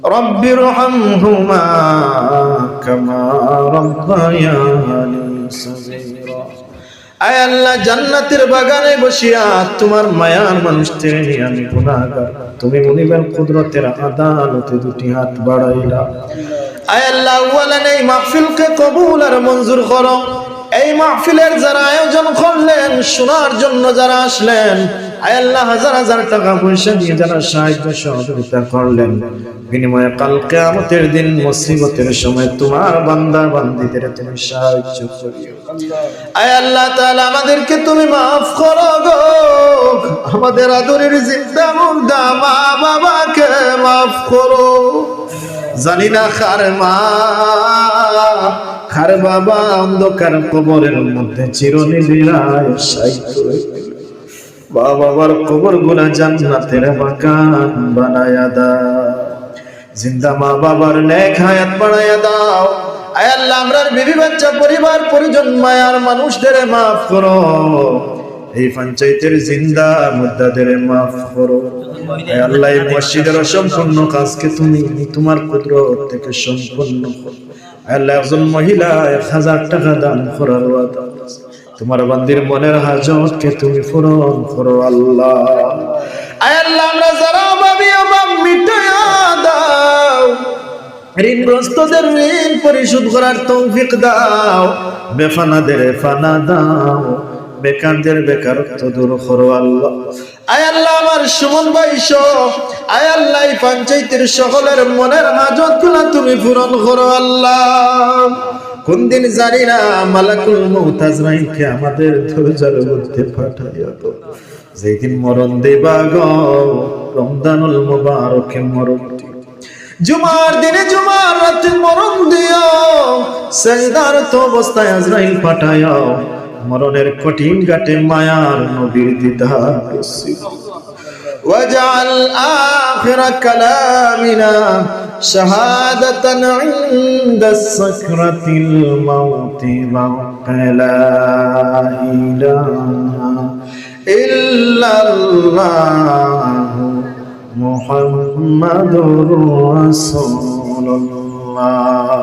رب ارحمهما كما ربياني صغيرا আয় আল্লাহ জান্নাতের বাগানে বসিয়া তোমার মায়ার মানুষদের নিয়ে আমি গুনাহগার তুমি মনিবের কুদরতের আদালতে দুটি হাত বাড়াইলা আয় আল্লাহ আউয়ালান এই মাহফিলকে কবুল আর মঞ্জুর করো এই মাহফিলের যারা আয়োজন করলেন, শোনার জন্য যারা আসলেন আল্লাহ হাজার হাজার টাকা পয়সা দিয়ে যারা সাহায্য সহযোগিতা করলেন, বিনিময়ে কাল দিন মুসিবতের সময় তোমার বান্দা বান্দিদের তুমি সাহায্য করিও। আয় আল্লাহ আমাদেরকে তুমি মাফ করো গো। আমাদের আদরের জিন্দা মুর্দা মা বাবাকে মাফ করো। জানি না খার মা। খার বাবা, অন্ধকার কবরের মধ্যে বাবার কবরগুলা জান্নাতের বাগান বানায়া দাও। জিন্দা মা বাবার নেক হায়াত বানায়া দাও। বিবি বাচ্চা, পরিবার, পরিজন, মায়ার মানুষদের মাফ করো। এই পঞ্চায়েতের জিন্দা মুদ্দাদের মাফ করো। আল্লাহ মসজিদের অসম্পূর্ণ কাজকে তুমি তোমার কুদরত থেকে সম্পন্ন করো। আল্লাহ একজন মহিলা, এক হাজার টাকা দান করার ওয়াদা তোমার বান্দির মনের হাজতকে তুমি পূরণ করো আল্লাহ। আল্লাহ, আমরা যারা অভাবী অভাব মিটাইয়া দাও। ঋণগ্রস্তদের ঋণ পরিশোধ করার তৌফিক দাও। বেফানাদের ফানা দাও। বেকারদের বেকারত্ব দূর করো আল্লাহ। আয় আল্লাহ, আমার সুমন ভাই আয় আল্লাহ পঞ্চায়েতের সকলের মনের হাজতগুলা তুমি পূরণ করো আল্লাহ। কোন দিন জানি না মালাকুল মৌত আজরাইলকে আমাদের ধৈর্যের মধ্যে পাঠাইয়া তো যেদিন মরণ দেবা গো, রমজানুল মুবারকে মরণ জুমার দিনে জুমার রাতে মরণ দিও। সেজদার তো অবস্থায় আজরাইল পাঠায়ও মরণের কঠিন ঘাটে মায়ার নবীর দিদা واجعل آخر كلامنا شهادة عند السكرة الموت وقلا إله إلا الله محمد رسول الله.